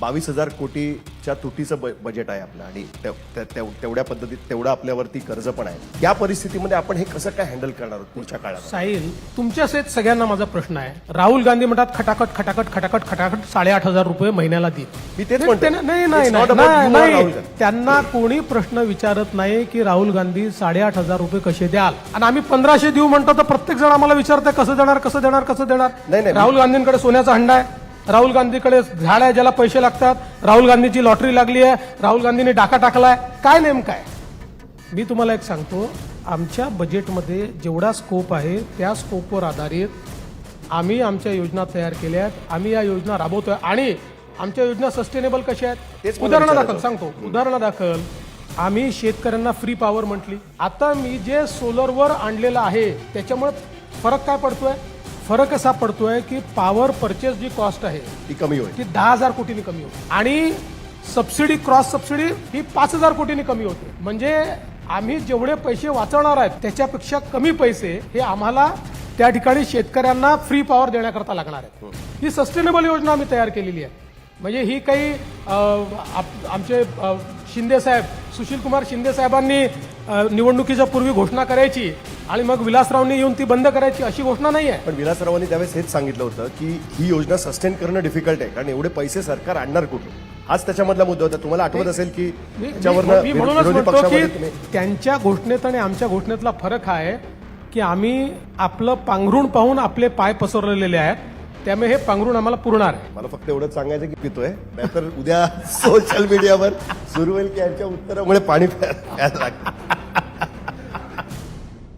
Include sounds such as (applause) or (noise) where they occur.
बावीस हजार कोटीच्या तुटीचं ब- बजेट आहे आपलं आणि ते- ते- ते- तेवढ्या पद्धतीत तेवढं आपल्यावरती कर्ज पण आहे. या परिस्थितीमध्ये आपण हे कसं काय हँडल करणार आहोत पुढच्या काळात? साहिल तुमच्याच सगळ्यांना माझा प्रश्न आहे. राहुल गांधी म्हणतात खटाखट खटाखट खटाखट खटाखट साडेआठ हजार रुपये महिन्याला देत. मी तेच ते- म्हणतोय. ते- नाही नाही. त्यांना कोणी प्रश्न विचारत नाही की राहुल गांधी साडेआठ हजार रुपये कसे द्याल. आणि आम्ही पंधराशे देऊ म्हणतो तर प्रत्येक जण आम्हाला विचारतंय कसं देणार कसं देणार कसं देणार? नाही. राहुल गांधींकडे सोन्याचा हंडा आहे. राहुल गांधीकडे झाड आहे ज्याला पैसे लागतात. राहुल गांधीची लॉटरी लागली आहे. राहुल गांधीने डाका टाकलाय. काय नेमकं आहे? मी तुम्हाला एक सांगतो. आमच्या बजेटमध्ये जेवढा स्कोप आहे त्या स्कोपवर आधारित आम्ही आमच्या योजना तयार केल्या आहेत. आम्ही या योजना राबवतोय. आणि आमच्या योजना सस्टेनेबल कशा आहेत? उदाहरणादाखल सांगतो. उदाहरणादाखल आम्ही शेतकऱ्यांना फ्री पॉवर म्हटली. आता मी जे सोलरवर आणलेलं आहे त्याच्यामुळे फरक काय पडतोय? फरक असा पडतोय की पॉवर परचेस जी कॉस्ट आहे ती कमी होईल. ती दहा हजार कोटींनी कमी होते आणि सबसिडी क्रॉस सबसिडी ही पाच हजार कोटींनी कमी होते. म्हणजे आम्ही जेवढे पैसे वाचवणार आहेत त्याच्यापेक्षा कमी पैसे हे आम्हाला त्या ठिकाणी शेतकऱ्यांना फ्री पॉवर देण्याकरता लागणार आहे ही सस्टेनेबल योजना आम्ही तयार केलेली आहे. म्हणजे ही काही आमचे शिंदे साहेब सुशील कुमार शिंदे साहेबांनी निवडणुकीच्या पूर्वी घोषणा करायची आणि मग विलासरावनी येऊन ती बंद करायची अशी घोषणा नाही आहे. पण विलासरावांनी त्यावेळेस हेच सांगितलं होतं की ही योजना सस्टेन करणं डिफिकल्ट आहे कारण एवढे पैसे सरकार आणणार कुठून? हाच त्याच्यामधला मुद्दा होता. तुम्हाला आठवत असेल की मी- म्हणूनच म्हणतो त्यांच्या घोषणेत आणि आमच्या घोषणेतला फरक हा आहे की आम्ही आपलं पांघरुण पाहून आपले पाय पसरलेले आहेत त्यामुळे हे पांघरुण आम्हाला पुरणार आहे. मला फक्त एवढंच सांगायचं की पितोय. नाहीतर उद्या सोशल मीडियावर सुरू होईल की यांच्या उत्तरामुळे पाणी (laughs) That's like